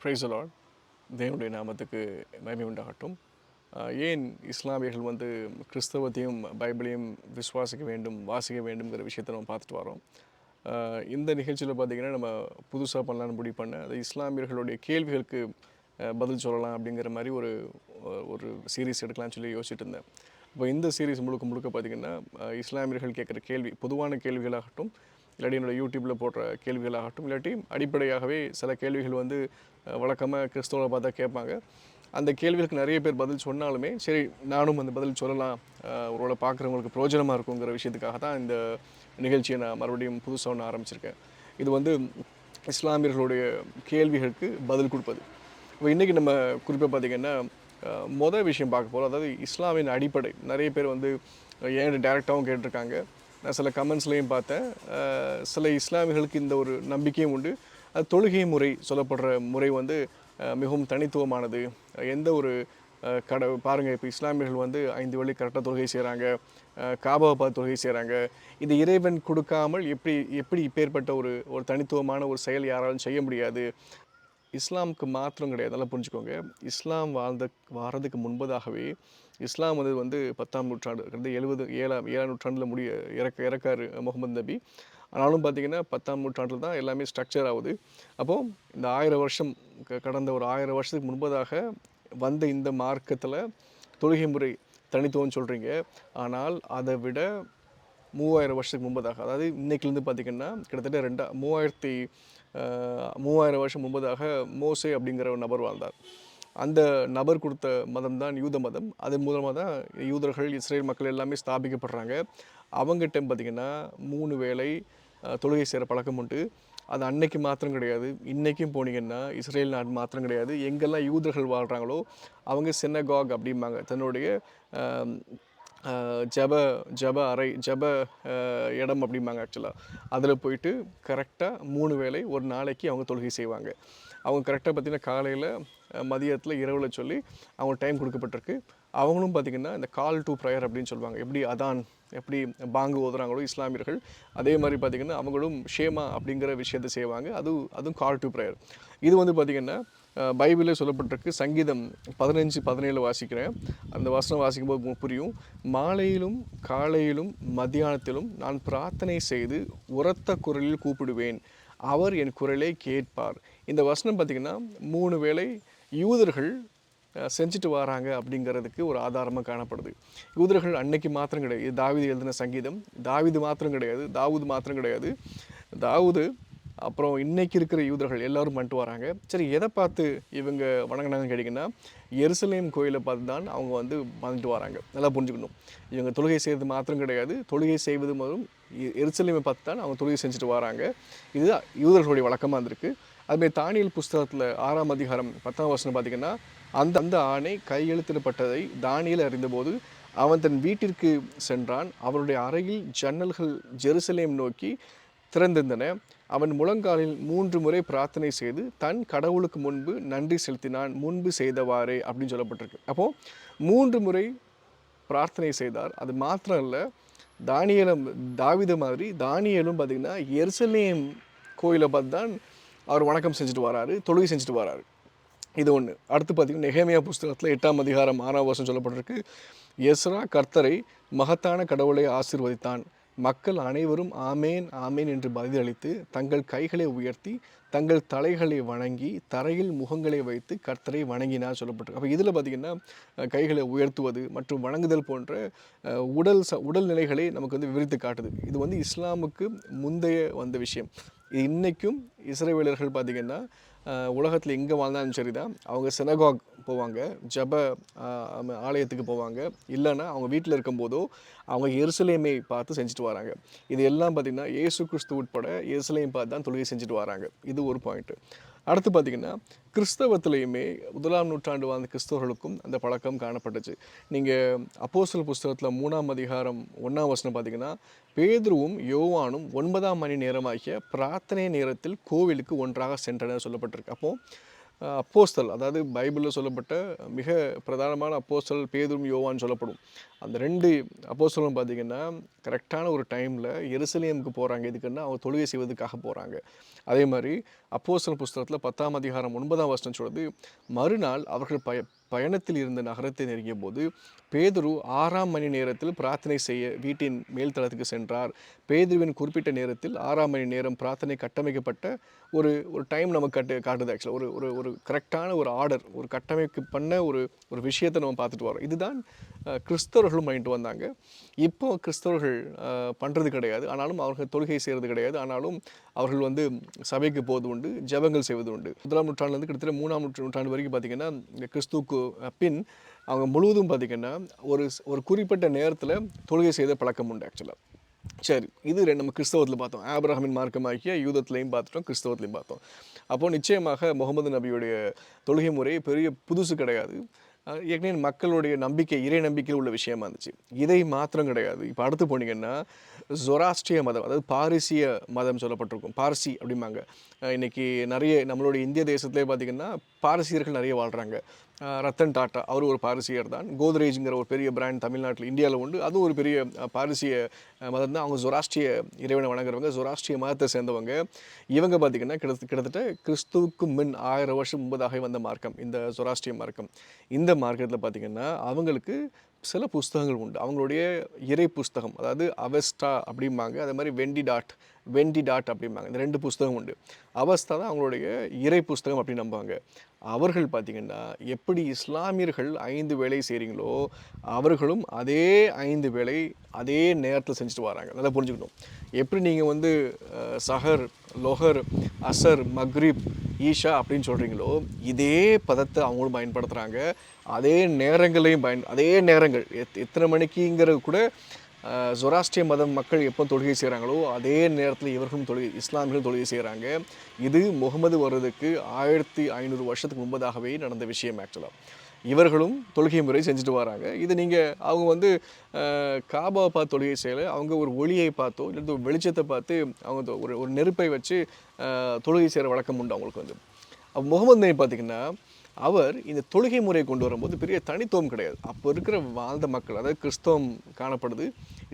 ஃப்ரைசலால் தேவனுடைய நாமத்துக்கு மகிமை உண்டாகட்டும். ஏன் இஸ்லாமியர்கள் வந்து கிறிஸ்தவத்தையும் பைபிளையும் விசுவாசிக்க வேண்டும் வாசிக்க வேண்டும்ங்கிற விஷயத்தை நம்ம பார்த்துட்டு வரோம். இந்த நிகழ்ச்சியில் பார்த்தீங்கன்னா நம்ம புதுசாக பண்ணலான்னு முடிவு பண்ண அது இஸ்லாமியர்களுடைய கேள்விகளுக்கு பதில் சொல்லலாம் அப்படிங்கிற மாதிரி ஒரு ஒரு சீரீஸ் எடுக்கலாம்னு சொல்லி யோசிச்சுட்டு இருந்தேன். இப்போ இந்த சீரீஸ் முழுக்க முழுக்க பார்த்தீங்கன்னா இஸ்லாமியர்கள் கேட்குற கேள்வி பொதுவான கேள்விகளாகட்டும் இல்லாட்டி என்னோட யூடியூப்பில் போடுற கேள்விகளாகட்டும் இல்லாட்டி அடிப்படையாகவே சில கேள்விகள் வந்து வழக்கமாக கிறிஸ்தவரை பார்த்தா கேட்பாங்க. அந்த கேள்விகளுக்கு நிறைய பேர் பதில் சொன்னாலுமே சரி நானும் அந்த பதில் சொல்லலாம் அஹ் ஒருவேளை பார்க்குறவங்களுக்கு பிரயோஜனமாக இருக்குங்கிற விஷயத்துக்காக தான் இந்த நிகழ்ச்சியை நான் மறுபடியும் புதுசாக ஒன்று ஆரம்பிச்சிருக்கேன். இது வந்து இஸ்லாமியர்களுடைய கேள்விகளுக்கு பதில் கொடுப்பது. இப்போ இன்றைக்கி நம்ம குறிப்பாக பார்த்திங்கன்னா முதல் மொதல் விஷயம் பார்க்க போகிறோம் அதாவது இஸ்லாமின் அடிப்படை. நிறைய பேர் வந்து ஏன் டேரெக்டாகவும் கேட்டிருக்காங்க. நான் சில கமெண்ட்ஸ்லேயும் பார்த்தேன். சில இஸ்லாமியர்களுக்கு இந்த ஒரு நம்பிக்கையும் உண்டு. அது தொழுகை முறை சொல்லப்படுற முறை வந்து மிகவும் தனித்துவமானது. எந்த ஒரு கடை பாருங்கள் இப்போ இஸ்லாமியர்கள் வந்து ஐந்து வழி கரெக்டாக தொழுகை செய்கிறாங்க காபாவை பார்த்து தொழுகை செய்கிறாங்க இது இறைவன் கொடுக்காமல் எப்படி எப்படி இப்பேற்பட்ட ஒரு ஒரு தனித்துவமான ஒரு செயல் யாராலும் செய்ய முடியாது? இஸ்லாமுக்கு மாத்திரம் கிடையாது. நல்லா புரிஞ்சுக்கோங்க. இஸ்லாம் வாழ்ந்த வாரதுக்கு முன்பதாகவே இஸ்லாம் வந்து வந்து பத்தாம் நூற்றாண்டு வந்து எழுபது ஏழாம் ஏழாம் நூற்றாண்டில் முடிய இறக்க இறக்காரு முகமது நபி. ஆனாலும் பார்த்திங்கன்னா பத்தாம் நூற்றாண்டில் தான் எல்லாமே ஸ்ட்ரக்சர் ஆகுது. அப்போது இந்த ஆயிரம் வருஷம் க- கடந்த ஒரு ஆயிரம் வருஷத்துக்கு முன்பதாக வந்த இந்த மார்க்கத்தில் தொழுகை முறை தனித்துவம்னு சொல்கிறீங்க ஆனால் அதை விட மூவாயிரம் வருஷத்துக்கு முன்பதாக அதாவது இன்றைக்கிலேருந்து பார்த்தீங்கன்னா கிட்டத்தட்ட ரெண்டா மூவாயிரத்தி மூவாயிரம் வருஷம் முன்பதாக மோசே அப்படிங்கிற ஒரு நபர் வாழ்ந்தார். அந்த நபர் கொடுத்த மதம் தான் யூத மதம். அது மூலமாக தான் யூதர்கள் இஸ்ரேல் மக்கள் எல்லாமே ஸ்தாபிக்கப்படுறாங்க. அவங்ககிட்ட பார்த்தீங்கன்னா மூணு வேளை தொழுகை செய்கிற பழக்கம் உண்டு. அது அன்னைக்கு மாத்திரம் கிடையாது. இன்றைக்கும் போனீங்கன்னா இஸ்ரேல் நாடு மாத்திரம் கிடையாது. எங்கெல்லாம் யூதர்கள் வாழ்கிறாங்களோ அவங்க சின்னகாக் அப்படிம்பாங்க. தன்னுடைய ஜப ஜப அறை ஜப இடம் அப்படிம்பாங்க ஆக்சுவலாக அதில் போயிட்டு கரெக்டாக மூணு வேளை ஒரு நாளைக்கு அவங்க தொழுகை செய்வாங்க. அவங்க கரெக்டாக பார்த்தீங்கன்னா காலையில் மதியத்தில் இரவில் சொல்லி அவங்க டைம் கொடுக்கப்பட்டிருக்கு. அவங்களும் பார்த்திங்கன்னா இந்த கால் டு ப்ரேயர் அப்படின்னு சொல்லுவாங்க. எப்படி அதான் எப்படி பாங்கு ஓதுறாங்களோ இஸ்லாமியர்கள் அதே மாதிரி பார்த்திங்கன்னா அவங்களும் ஷேமா அப்படிங்கிற விஷயத்தை செய்வாங்க. அதுவும் அதுவும் கால் டு ப்ரேயர் இது வந்து பார்த்திங்கன்னா பைபிளில் சொல்லப்பட்டிருக்கு. சங்கீதம் பதினஞ்சு பதினேழு வாசிக்கிறேன். அந்த வசனம் வாசிக்கும்போது புரியும். மாலையிலும் காலையிலும் மத்தியானத்திலும் நான் பிரார்த்தனை செய்து உரத்த குரலில் கூப்பிடுவேன். அவர் என் குரலை கேட்பார். இந்த வசனம் பார்த்திங்கன்னா மூணு வேளை யூதர்கள் செஞ்சுட்டு வராங்க அப்படிங்கிறதுக்கு ஒரு ஆதாரமாக காணப்படுது. யூதர்கள் அன்னைக்கு மாத்திரம் கிடையாது. தாவிது தாவீது எழுதின சங்கீதம். தாவீது மாத்திரம் கிடையாது. தாவூது மாத்திரம் கிடையாது. தாவூது அப்புறம் இன்னைக்கு இருக்கிற யூதர்கள் எல்லாரும் பண்ணிட்டு வராங்க. சரி எதை பார்த்து இவங்க வணங்கினாங்கன்னு கேட்டிங்கன்னா எருசலேம் கோயிலை பார்த்து தான் அவங்க வந்து வந்துட்டு வராங்க. நல்லா புரிஞ்சுக்கணும். இவங்க தொழுகை செய்வது மாத்திரம் கிடையாது. தொழுகை செய்வது முதலும் எருசலேமை பார்த்து தான் அவங்க தொழுகை செஞ்சுட்டு வராங்க. இது யூதர்களுடைய வழக்கமாக இருந்திருக்கு. அதுமாரி தானியல் புஸ்தகத்தில் ஆறாம் அதிகாரம் பத்தாம் வருஷம் பார்த்தீங்கன்னா அந்த அந்த ஆணை கையெழுத்திடப்பட்டதை தானியல் அறிந்தபோது அவன் தன் வீட்டிற்கு சென்றான். அவருடைய அறையில் ஜன்னல்கள் ஜெருசலேம் நோக்கி திறந்திருந்தன. அவன் முழங்காலில் மூன்று முறை பிரார்த்தனை செய்து தன் கடவுளுக்கு முன்பு நன்றி செலுத்தினான் முன்பு செய்தவாறே அப்படின்னு சொல்லப்பட்டிருக்கு. அப்போது மூன்று முறை பிரார்த்தனை செய்தார். அது மாத்திரம் இல்லை தானியலம் தாவித மாதிரி தானியலும் பார்த்திங்கன்னா எருசலேம் கோயிலை பார்த்து தான் அவர் வணக்கம் செஞ்சுட்டு வராரு தொழுகை செஞ்சுட்டு வராரு. இது ஒன்று அடுத்து பார்த்தீங்கன்னா நெகேமியா புஸ்தகத்தில் எட்டாம் அதிகாரம் ஆறாம் வருஷம் சொல்லப்பட்டிருக்கு. எஸ்ரா கர்த்தரை மகத்தான கடவுளை ஆசிர்வதித்தான். மக்கள் அனைவரும் ஆமேன் ஆமேன் என்று பதிலளித்து தங்கள் கைகளை உயர்த்தி தங்கள் தலைகளை வணங்கி தரையில் முகங்களை வைத்து கர்த்தரை வணங்கினார் சொல்லப்பட்டிருக்கு. அப்போ இதில் பார்த்திங்கன்னா கைகளை உயர்த்துவது மற்றும் வணங்குதல் போன்ற உடல் ச உடல் நிலைகளை நமக்கு வந்து விவரித்து காட்டுது. இது வந்து இஸ்லாமுக்கு முந்தைய வந்த விஷயம். இன்றைக்கும் இஸ்ரேவேலர்கள் பார்த்திங்கன்னா உலகத்தில் எங்கே வாழ்ந்தாலும் சரி தான் அவங்க செனகாக் போவாங்க ஜப ஆலயத்துக்கு போவாங்க. இல்லைன்னா அவங்க வீட்டில் இருக்கும்போதோ அவங்க எருசலேமை பார்த்து செஞ்சுட்டு வராங்க. இது எல்லாம் பார்த்திங்கன்னா இயேசு கிறிஸ்து உட்பட எருசலேம் பார்த்து தான் தொழுகை செஞ்சுட்டு வராங்க. இது ஒரு பாயிண்ட்டு அடுத்து பார்த்திங்கன்னா கிறிஸ்தவத்திலையுமே முதலாம் நூற்றாண்டு வாழ்ந்த கிறிஸ்தவர்களுக்கும் அந்த பழக்கம் காணப்பட்டுச்சு. நீங்கள் அப்போசல் புஸ்தகத்தில் மூணாம் அதிகாரம் ஒன்றாம் வசனம் பார்த்தீங்கன்னா பேதுருவும் யோவானும் ஒன்பதாம் மணி நேரமாகிய பிரார்த்தனை நேரத்தில் கோவிலுக்கு ஒன்றாக சென்றனர் சொல்லப்பட்டிருக்கு. அப்போது அப்போஸ்தல் அதாவது பைபிளில் சொல்லப்பட்ட மிக பிரதானமான அப்போஸ்தல் பேதுரும் யோவான் சொல்லப்படும். அந்த ரெண்டு அப்போஸ்தலும் பார்த்தீங்கன்னா கரெக்டான ஒரு டைமில் எருசலேமுக்கு போகிறாங்க எதுக்குன்னா அவங்க தொழுகை செய்வதற்காக போகிறாங்க அதே மாதிரி அப்போஸ்தலர் புஸ்தகத்தில் பத்தாம் அதிகாரம் ஒன்பதாம் வருஷம் சொல்லுது மறுநாள் அவர்கள் பய பயணத்தில் இருந்த நகரத்தை நெருங்கிய போது பேதுரு ஆறாம் மணி நேரத்தில் பிரார்த்தனை செய்ய வீட்டின் மேல்தளத்துக்கு சென்றார். பேதுருவின் குறிப்பிட்ட நேரத்தில் ஆறாம் மணி நேரம் பிரார்த்தனை கட்டமைக்கப்பட்ட ஒரு ஒரு டைம் நமக்கு கட்டு காட்டுது ஆக்சுவலாக ஒரு ஒரு ஒரு கரெக்டான ஒரு ஆர்டர் ஒரு கட்டமைப்பு பண்ண ஒரு ஒரு விஷயத்தை நம்ம பார்த்துட்டு வரோம் இதுதான் கிறிஸ்தவ கிறிஸ்தவர்களும் பண்ணிட்டு வந்தாங்க. இப்போ கிறிஸ்தவர்கள் பண்ணுறது பண்றது கிடையாது. ஆனாலும் அவர்கள் தொழுகை செய்கிறது கிடையாது. ஆனாலும் அவர்கள் வந்து சபைக்கு போவது உண்டு ஜெபங்கள் செய்வது உண்டு முதலாம் நூற்றாண்டுலேருந்து கிட்டத்தட்ட மூணாம் நூற்றாண்டு வரைக்கும் பார்த்தீங்கன்னா இந்த கிறிஸ்துவுக்கு பின் அவங்க முழுவதும் பார்த்தீங்கன்னா ஒரு ஒரு குறிப்பிட்ட நேரத்தில் தொழுகை செய்த பழக்கம் உண்டு ஆக்சுவலாக சரி இது ரெண்டு நம்ம கிறிஸ்தவத்தில் பார்த்தோம். ஆப்ரஹாமின் மார்க்கமாகிய யூதத்துலையும் பார்த்துட்டோம் கிறிஸ்தவத்துலையும் பார்த்தோம். அப்போது நிச்சயமாக முகமது நபியுடைய தொழுகை முறை பெரிய புதுசு கிடையாது. ஏற்கனவே மக்களுடைய நம்பிக்கை இறை நம்பிக்கையில் உள்ள விஷயமா இருந்துச்சு. இதை மாத்திரம் கிடையாது. இப்போ அடுத்து போனீங்கன்னா ஜொராஸ்ட்ரிய மதம் அதாவது பாரிசிய மதம் சொல்லப்பட்டிருக்கும். பார்சி அப்படிம்பாங்க. இன்றைக்கி இன்னைக்கு நிறைய நம்மளுடைய இந்திய தேசத்திலே பார்த்தீங்கன்னா பாரசீகர்கள் நிறைய வாழ்கிறாங்க ரத்தன் டாட்டா. அவர் ஒரு பாரசீகர் தான். கோத்ரேஜுங்கிற ஒரு பெரிய பிராண்ட் தமிழ்நாட்டில் இந்தியாவில் உண்டு. அதுவும் ஒரு பெரிய பாரிசிய மதம் தான். அவங்க ஜொராஸ்ட்ரிய இறைவனை வணங்குறவங்க ஜொராஸ்ட்ரிய மதத்தை சேர்ந்தவங்க. இவங்க பார்த்தீங்கன்னா கிட்ட கிட்டத்தட்ட கிறிஸ்துவுக்கு மின் ஆயிரம் வருஷம் முன்பதாக வந்த மார்க்கம் இந்த ஜொராஸ்ட்ரிய மார்க்கம். இந்த மார்க்கத்தில் பார்த்தீங்கன்னா அவங்களுக்கு சில புஸ்தகங்கள் உண்டு. அவங்களுடைய இறை புஸ்தகம் அதாவது அவஸ்டா அப்படிம்பாங்க. அதே மாதிரி வெண்டி டாட் வெண்டி டாட் அப்படிம்பாங்க. இந்த ரெண்டு புஸ்தகம் உண்டு. அவஸ்தா தான் அவங்களுடைய இறை புஸ்தகம் அப்படின்னு நம்புவாங்க. அவர்கள் பார்த்திங்கன்னா எப்படி இஸ்லாமியர்கள் ஐந்து வேலை செய்கிறீங்களோ அவர்களும் அதே ஐந்து வேலை அதே நேரத்தில் செஞ்சுட்டு வராங்க. நல்லா புரிஞ்சுக்கணும். எப்படி நீங்கள் வந்து சஹர் லொஹர் அசர் மக்ரிப் ஈஷா அப்படின்னு சொல்கிறீங்களோ இதே பதத்தை அவங்களும் பயன்படுத்துகிறாங்க அதே நேரங்களையும் பயன் அதே நேரங்கள் எத் எத்தனை மணிக்குங்கிறது கூட ஜொராஸ்ட்ரிய மதம் மக்கள் எப்போ தொழுகை செய்கிறாங்களோ அதே நேரத்தில் இவர்களும் தொழுகை இஸ்லாமியர்களும் தொழுகை செய்கிறாங்க. இது முகமது வர்றதுக்கு ஆயிரத்தி ஐநூறு வருஷத்துக்கு முன்பதாகவே நடந்த விஷயம் ஆக்சுவலாக இவர்களும் தொழுகை முறை செஞ்சுட்டு வராங்க. இது நீங்கள் அவங்க வந்து காபாவை பார்த்து தொழுகை செய்யலை. அவங்க ஒரு ஒளியை பார்த்தோ இல்லை ஒரு வெளிச்சத்தை பார்த்து அவங்க ஒரு ஒரு நெருப்பை வச்சு தொழுகை செய்கிற வழக்கம் உண்டு அவங்களுக்கு வந்து. முகமது நபி பார்த்தீங்கன்னா அவர் இந்த தொழுகை முறையை கொண்டு வரும்போது பெரிய தனித்துவம் கிடையாது. அப்போ இருக்கிற வாழ்ந்த மக்கள் அதாவது கிறிஸ்தவம் காணப்படுது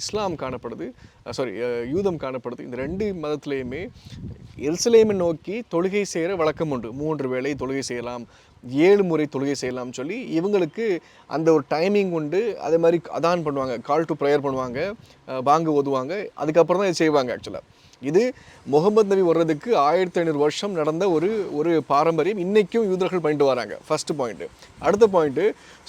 இஸ்லாம் காணப்படுது சாரி யூதம் காணப்படுது. இந்த ரெண்டு மதத்துலேயுமே எருசலேமை நோக்கி தொழுகை செய்கிற வழக்கம் உண்டு. மூன்று வேளை தொழுகை செய்யலாம் ஏழு முறை தொழுகை செய்யலாம்னு சொல்லி இவங்களுக்கு அந்த ஒரு டைமிங் உண்டு. அதே மாதிரி அதான் பண்ணுவாங்க கால் டு ப்ரேயர் பண்ணுவாங்க அஹ் பாங்கு ஓதுவாங்க. அதுக்கப்புறம் தான் இது செய்வாங்க ஆக்சுவலாக இது முகமது நபி வர்றதுக்கு ஆயிரத்தி ஐநூறு வருஷம் நடந்த ஒரு ஒரு பாரம்பரியம். இன்னைக்கும் யூதர்கள் பண்ணிட்டு வராங்க. ஃபஸ்ட்டு பாயிண்ட்டு அடுத்த பாயிண்ட்டு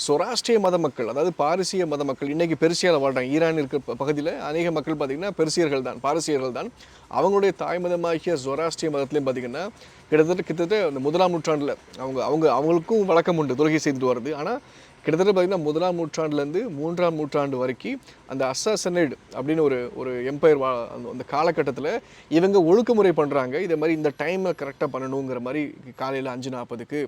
சொராஷ்டிரிய மத மக்கள் அதாவது பாரசீக மத மக்கள் இன்னைக்கு பெருசியாவில் வாழ்றாங்க. ஈரான் இருக்கிற பகுதியில் அநேக மக்கள் பார்த்தீங்கன்னா பெருசியர்கள் தான் பாரசீகர்கள் தான். அவங்களுடைய தாய் மதமாகிய சொராஷ்டிரிய மதத்துலேயும் பார்த்தீங்கன்னா கிட்டத்தட்ட கிட்டத்தட்ட அந்த முதலாம் நூற்றாண்டில் அவங்க அவங்க அவங்களுக்கும் வழக்கம் உண்டு தொழுகை செய்துட்டு வருது ஆனால் கிட்டத்தட்ட பார்த்தீங்கன்னா முதலாம் நூற்றாண்டுலேருந்து மூன்றாம் நூற்றாண்டு வரைக்கும் அந்த அசாசனேட் அப்படின்னு ஒரு ஒரு எம்பையர் வா அந்த அந்த காலகட்டத்தில் இவங்க ஒழுக்குமுறை பண்ணுறாங்க இதே மாதிரி இந்த டைமை கரெக்டாக பண்ணணுங்கிற மாதிரி காலையில் அஞ்சு நாற்பதுக்கு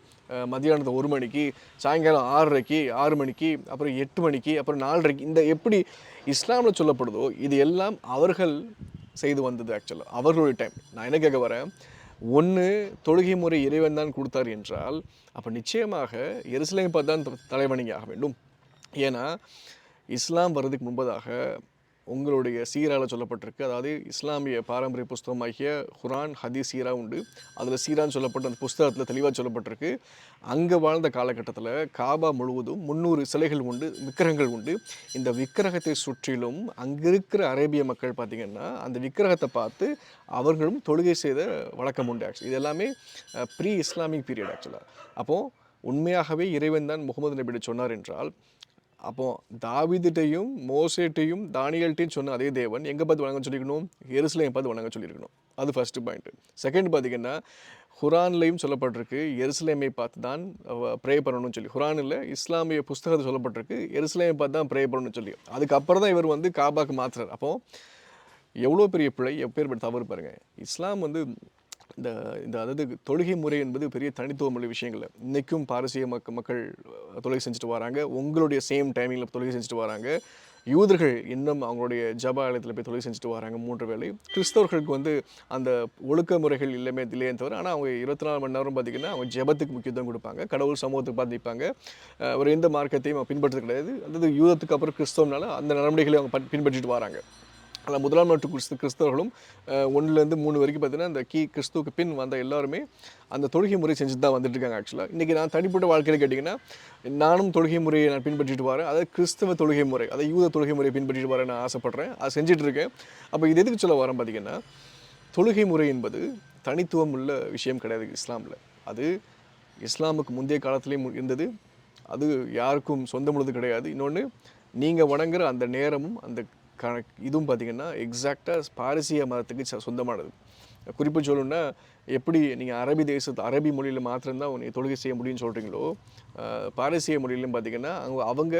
மதியானத்தை ஒரு மணிக்கு சாயங்காலம் ஆறரைக்கு ஆறு மணிக்கு அப்புறம் எட்டு மணிக்கு அப்புறம் நாலரைக்கு இந்த எப்படி இஸ்லாமில் சொல்லப்படுதோ இது எல்லாம் அவர்கள் செய்து வந்தது ஆக்சுவலாக அவர்களுடைய டைம் நான் என்ன கேட்க வரேன்? ஒன்று தொழுகை முறை இறைவன் தான் கொடுத்தார் என்றால் அப்போ நிச்சயமாக எருசலேமை பார்த்து தான் த- தலைவணங்கி ஆக வேண்டும். ஏன்னா இஸ்லாம் வர்றதுக்கு முன்பதாக உங்களுடைய சீரால் சொல்லப்பட்டிருக்கு. அதாவது இஸ்லாமிய பாரம்பரிய புஸ்தகமாகிய குரான் ஹதீஸ் சீரா உண்டு. அதில் சீரான்னு சொல்லப்பட்ட அந்த புஸ்தகத்தில் தெளிவாக சொல்லப்பட்டிருக்கு. அங்கே வாழ்ந்த காலகட்டத்தில் காபா முழுவதும் முந்நூறு சிலைகள் உண்டு விக்கிரகங்கள் உண்டு. இந்த விக்கிரகத்தை சுற்றிலும் அங்கே இருக்கிற அரேபிய மக்கள் பார்த்திங்கன்னா அந்த விக்கிரகத்தை பார்த்து அவர்களும் தொழுகை செய்த வழக்கம் உண்டு ஆக்சுவலி இது எல்லாமே ப்ரீ இஸ்லாமிக் பீரியட் ஆக்சுவலாக அப்போது உண்மையாகவே இறைவன் தான் முகமது நபியிட சொன்னார் என்றால் அப்போ தாவிதிட்டையும் மோசேட்டையும் தானியல்ட்டையும் சொன்ன அதே தேவன் எங்கே பார்த்து வணங்க சொல்லியிருக்கணும்? எருசலேம் பார்த்து வணங்க சொல்லியிருக்கணும். அது ஃபஸ்ட்டு பாயிண்ட் செகண்ட் பார்த்தீங்கன்னா ஹுரான்லையும் சொல்லப்பட்டிருக்கு எருசலேமை பார்த்து தான் ப்ரே பண்ணணும்னு சொல்லி. ஹுரானில் இஸ்லாமிய புஸ்தகத்தை சொல்லப்பட்டிருக்கு எருசலேமை பார்த்து தான் ப்ரே பண்ணணும்னு சொல்லி. அதுக்கப்புறம் தான் இவர் வந்து காபாக்கு மாத்துறார். அப்போது எவ்வளோ பெரிய பிழை எப்பேற்பட்ட தவறு பாருங்கள் இஸ்லாம் வந்து இந்த இந்த அதாவது தொழுகை முறை என்பது பெரிய தனித்துவமுள்ள விஷயங்கள். இன்றைக்கும் பாரசீக மக்க மக்கள் தொழுகை செஞ்சுட்டு வராங்க. உங்களுடைய சேம் டைமிங்கில் தொழுகை செஞ்சுட்டு வராங்க. யூதர்கள் இன்னும் அவங்களுடைய ஜப ஆலயத்தில் போய் தொழில் செஞ்சுட்டு வராங்க மூன்று வேலை கிறிஸ்தவர்களுக்கு வந்து அந்த ஒழுக்க முறைகள் இல்லைமே இல்லையே தவிர ஆனால் அவங்க இருபத்தி நாலு மணி நேரம் பார்த்திங்கன்னா அவங்க ஜெபத்துக்கு முக்கியத்துவம் கொடுப்பாங்க. கடவுள் சமூகத்துக்கு பாதிப்பாங்க. அவர் ஒரு எந்த மார்க்கத்தையும் அவங்க பின்பற்றது கிடையாது. அதாவது யூதத்துக்கு அப்புறம் கிறிஸ்தவனால அந்த நடைமுறைகளை அவங்க பின்பற்றிட்டு வராங்க. அதில் முதலாம் நாட்டு கிறிஸ்து கிறிஸ்தவர்களும் ஒன்றுலேருந்து மூணு வரைக்கும் பார்த்தீங்கன்னா அந்த கீ கிறிஸ்துவுக்கு பின் வந்த எல்லாருமே அந்த தொழுகை முறை செஞ்சு தான் வந்துட்டு இருக்காங்க ஆக்சுவலாக இன்றைக்கி நான் தனிப்பட்ட வாழ்க்கையில் கேட்டிங்கன்னா நானும் தொழுகை முறையை நான் பின்பற்றிட்டு வரேன். அதாவது கிறிஸ்தவ தொழுகை முறை அதாவது யூத தொழுகை முறையை பின்பற்றிட்டு வரேன் நான் ஆசைப்பட்றேன். அதை செஞ்சுட்டு இருக்கேன். அப்போ இது எதுக்கு சொல்ல வரேன் பார்த்திங்கன்னா தொழுகை முறை என்பது தனித்துவம் உள்ள விஷயம் கிடையாது இஸ்லாமில். அது இஸ்லாமுக்கு முந்தைய காலத்திலேயும் இருந்தது. அது யாருக்கும் சொந்தமுள்ளது கிடையாது. இன்னொன்று நீங்கள் வணங்குற அந்த நேரமும் அந்த கணக் இதுவும் பார்த்தீங்கன்னா எக்ஸாக்டாக பாரசீக மதத்துக்கு ச- சொந்தமானது. குறிப்பு சொல்லணும்னா எப்படி நீங்கள் அரபி தேசத்து அரபி மொழியில் மாத்திரம்தான் உன்னை தொழுகை செய்ய முடியும்னு சொல்கிறீங்களோ பாரசீக மொழியிலும் பார்த்தீங்கன்னா அவங்க அவங்க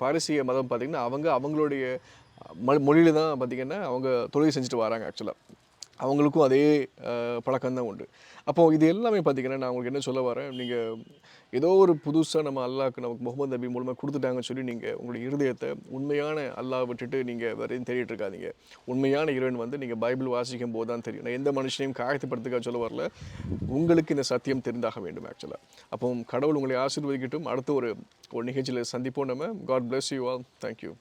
பாரசீக மதம் பார்த்திங்கன்னா அவங்க அவங்களுடைய மொழியில் தான் பார்த்தீங்கன்னா அவங்க தொழுகை செஞ்சுட்டு வராங்க ஆக்சுவலாக அவங்களுக்கும் அதே பழக்கம் தான் உண்டு. அப்போ இது எல்லாமே பார்த்தீங்கன்னா நான் உங்களுக்கு என்ன சொல்ல வரேன் நீங்கள் ஏதோ ஒரு புதுசாக நம்ம அல்லாவுக்கு நமக்கு முகமது நபி மூலமாக கொடுத்துட்டாங்கன்னு சொல்லி நீங்கள் உங்களுடைய இருதயத்தை உண்மையான அல்லாஹ் விட்டுட்டு நீங்கள் வரையும் எதுவும் தேடிட்டு உண்மையான இறைவன் வந்து நீங்கள் பைபிள் வாசிக்கும் போது தான் தெரியும். நான் எந்த மனுஷனையும் காயத்துப்படுத்துக்கா சொல்ல வரல. உங்களுக்கு இந்த சத்தியம் தெரிந்தாக வேண்டும் ஆக்சுவலாக அப்போ கடவுள் உங்களை ஆசீர்வதிக்கட்டும். அடுத்த ஒரு ஒரு நிகழ்ச்சியில் சந்திப்போம் நம்ம. God bless you all thank you